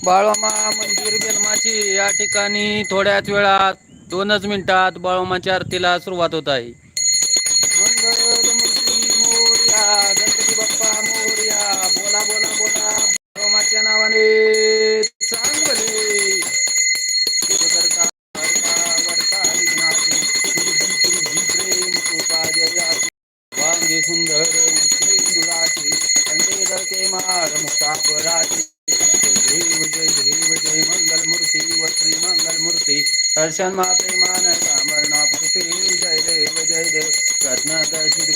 बाळोमा मंदिर बेलमाची या ठिकाणी थोड्याच वेळात दोनच मिनिटात बाळोमाच्या आरतीला सुरुवात होत आहे मोरया गणपती बाप्पा मोरया बोला बोला बोला बाळोमाच्या नावाने चांगले करता करता सुंदर दुराची कंठे दळके मार मुक्ता पराची देव जय देव जय मंगल मूर्ती व श्री मंगल मूर्ती हर्षण मा प्रेमान कामरणा पुती जय देव जय देव। रत्न दर्शित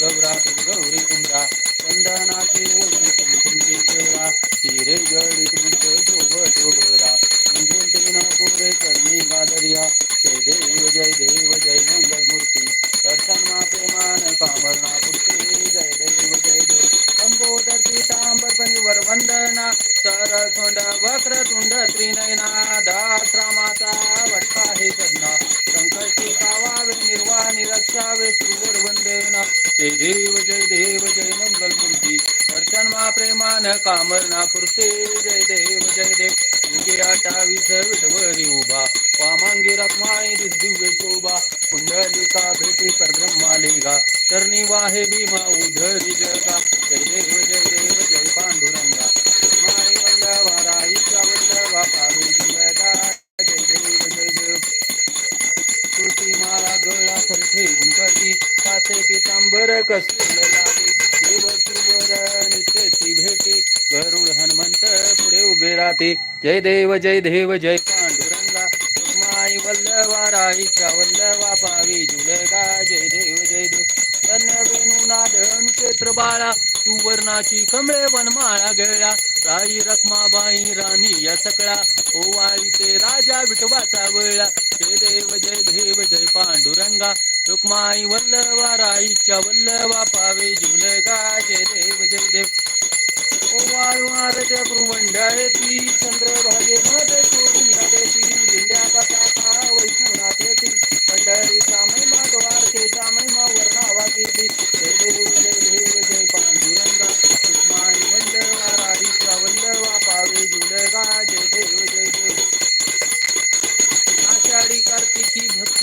वट्टा सज्ञा संकष्टी पावावे निर्वाह निरक्षावे श्रीवर वंदना. जय देव जय देव जय मंगल मूर्ती. दर्शन मा प्रेमान कामरणा पुरते जय देव जय देव. युगे अठावीस विठवरी उभा. वामांगी रखमाई दिव्य शोभा. कुंडलिका भेटी परब्रह्मा लेगा. चरणी वाहे भीमा उधरी जगा. जय देव जय देव जय जाते. जय देव जय देव जय पांडुरंगा. माई वल्लवा राईचा वल्लवा पावी जुलगा. जय देव जय देव. तन्न क्षेत्र बाळा सुवर्णाची कमळे वनमाळा गळा राई रखमाबाई राणी या सकळा. ओवाळी ते राजा विठवाचा वळला. जय देव जय देव जय पांडुरंगा. रुक्माई वल्लवा राईच्या वल्लवा पावे झुलगा जय देव जय देव. ओवाळू आरत्या भ्रुमंडायती चंद्रभागे मध्ये सोडून ती दिंड्या पताका वैष्णवनाथ मंडळ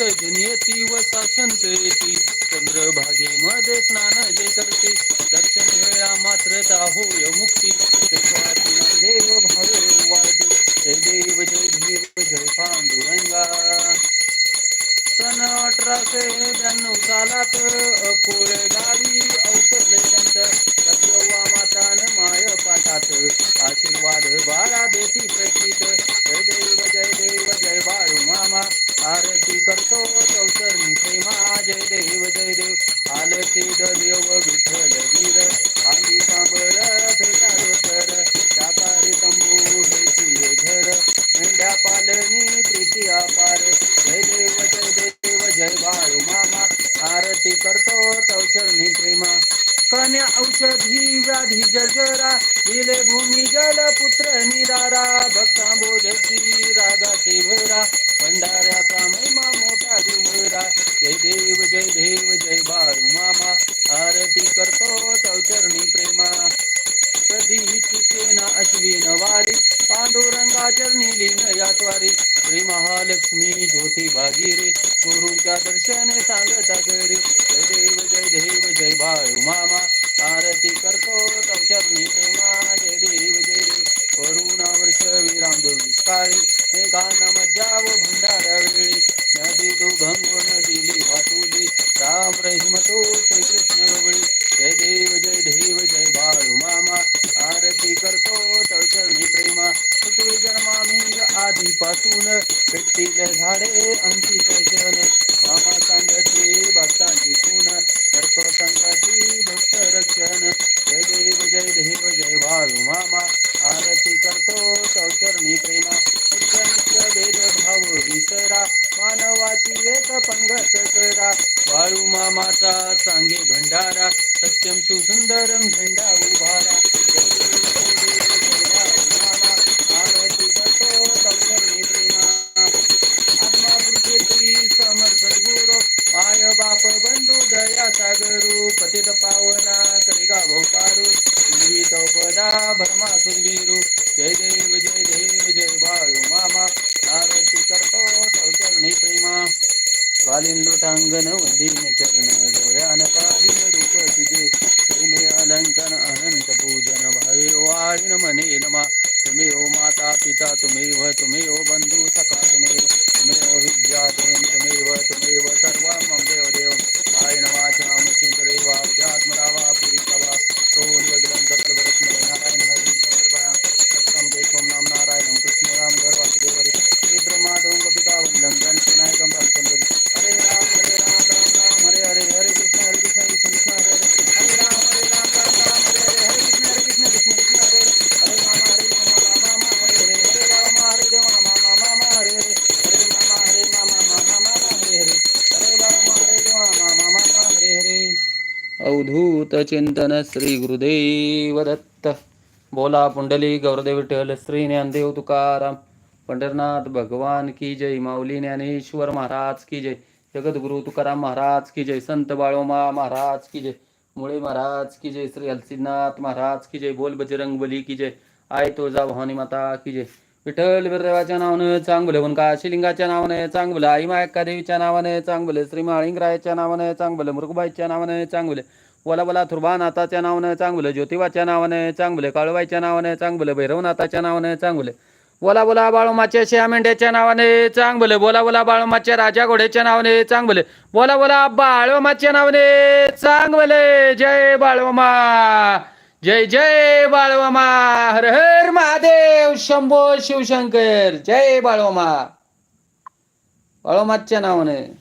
कार्तिकी भक्त जनियती व संत येती चंद्रभागेमध्ये स्नान जे करते. दर्शन वेळा मात्र होय मुक्ती. देव भावे वाढते. जय देव जय देव जय पांडुरंगा. सन अठराशे ब्याण्णव सालात. कोळगावी अवतरले संत सत्यवा मातान माय पाठात. आशीर्वाद बाळा देती प्रचित जय देव जय देव जय बाळू मामा आरती करतो चौसरणी प्रेमा जय देव जय देव आलती देव विठ्ठल वीर आली कांबळ फेटा तर साकारी तंबू हे घर मेंढ्या पालनी प्रीती अपार जय देव जय देव जय बाळू मामा आरती करतो चौचरणी प्रेमा कन्या औषधी व्याधी जर्जरा दिले भूमी जल पुत्र निरारा भक्तांबोधची रागाचे भरा भंडाऱ्याचा महिमा मोठा गुमरा जय देव जय देव जय बाळू मामा आरती करतो चौचरणी प्रेमा. कधीही चुके ना अश्विन वारी पांडुरंगा चरणी लीन यात्वारी श्री महालक्ष्मी ज्योती भागीरे. दर्शने सांगता करे जय देव जय देव जय बाळू मामा. आरती करतो तव प्रेमा जय देव जय देव. करुणा वर्ष विराम देवी काळी. मेघाना मज्जाव भंडारा वेळी. नदी दुभंगून दिली वाटुली. राम रहिमतो श्रीकृष्ण पासून भेटतील झाडे अंती सजन मामा सांगते भक्तांची खून करतो संकटी भक्त रक्षण. जय देव जय देव जय भाऊ मामा. आरती करतो चौचरणी प्रेमा. उत्तम भेद भाव विसरा. मानवाची एक पंगत करा. बाळू मामाचा सांगे भंडारा. सत्यम सुंदरम झेंडा उभारा. भरमासुरवीरू अवधूत चिंतन श्री गुरुदेव दत्त बोला पुंडली गौरदेव विठ्ठल श्री ज्ञानदेव तुकाराम। पंढरनाथ भगवान की जय माऊली ज्ञानेश्वर महाराज की जय। जगद्गुरु तुकाराम महाराज की जय संत बाळोमा महाराज की जय। मुळे महाराज की जय श्री हलसिनाथ महाराज की जय। बोल बजरंग बली की जय। आय तुळजा भवानी माता की जय। विठ्ठल बिरदेवाच्या नावानं चांगलं वनका शिलिंगाच्या नावानं चांगलं. आई मायक्का देवीच्या नावानं चांगलं. श्री माळिंगरायाच्या नावानं चांगलं. मुरुगबाईच्या नावानं चांगलं. वला वला थुर्बानाथाच्या नावानं चांगलं ज्योतिबाच्या नावानं चांगलं काळूबाईच्या नावानं चांगलं भैरवनाथाच्या नावानं चांगलं. बोला बोला बाळोमाच्या श्या मेंढ्याच्या नावाने चांगलं बोला बोला बाळूमाच्या राजा घोड्याच्या नावाने चांगलं बोला बोला बाळोमाच्या नावाने चांगलं. जय बाळवमा जय जय बाळवमा हर हर महादेव शंभो शिवशंकर जय बाळवमा बाळोमाच्या नावाने.